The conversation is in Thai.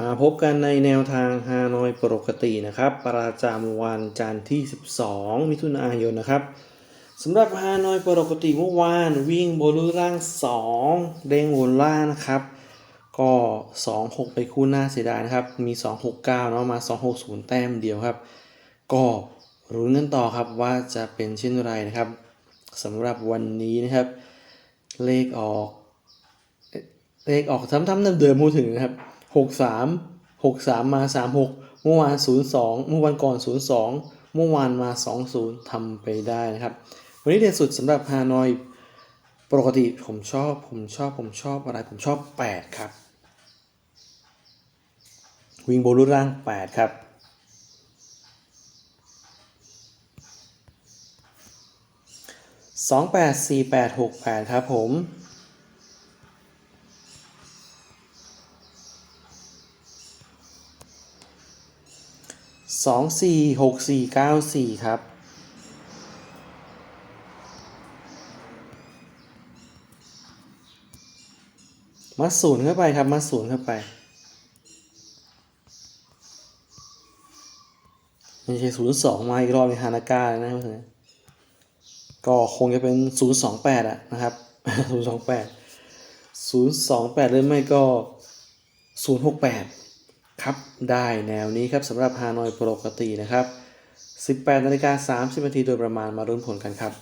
มาพบกันในแนวทางฮานอยปกตินะครับ ประจำวันจันทร์ที่ 12 มิถุนายนนะครับสำหรับฮานอยปกติเมื่อวานวิ่งบนรูล่าง 2 เด้งบนล่างนะครับ ก็ 2-6 ไปคู่หน้าเสียดายนะครับ มี 269 เนาะมา 260 แต้มเดียวครับ ก็รุ้นกันต่อครับว่าจะเป็นเช่นไรนะครับสำหรับวันนี้นะครับ เลขออก เลขออกซ้ำๆเดิมๆพูดถึงนะครับ หกสามหกสามมาสามหกเมื่อวานศูนย์สองเมื่อวันก่อนศูนย์สองเมื่อวานมาสองศูนย์ทำไปได้นะครับ วันนี้เด่นสุดสำหรับฮานอยปกติผมชอบผมชอบผมชอบอะไรผมชอบแปดครับ วิ่งโบลูร่างแปดครับสองแปดสี่แปดหกแปดครับผม สองสี่หกสี่เก้าสี่ครับมาศูนย์เข้าไปครับมาศูนย์เข้าไป ไม่ใช่ศูนย์สองมาอีกรอบในฮานาก้าเลยนะเพื่อนก็คงจะเป็นศูนย์สองแปดอะนะครับศูนย์สองแปดศูนย์สองแปดหรือไม่ก็ศูนย์หกแปด ครับได้แนวนี้ครับสำหรับฮานอยปกตินะครับ 18นาฬิกา30นาทีโดยประมาณมารุ้นผลกันครับ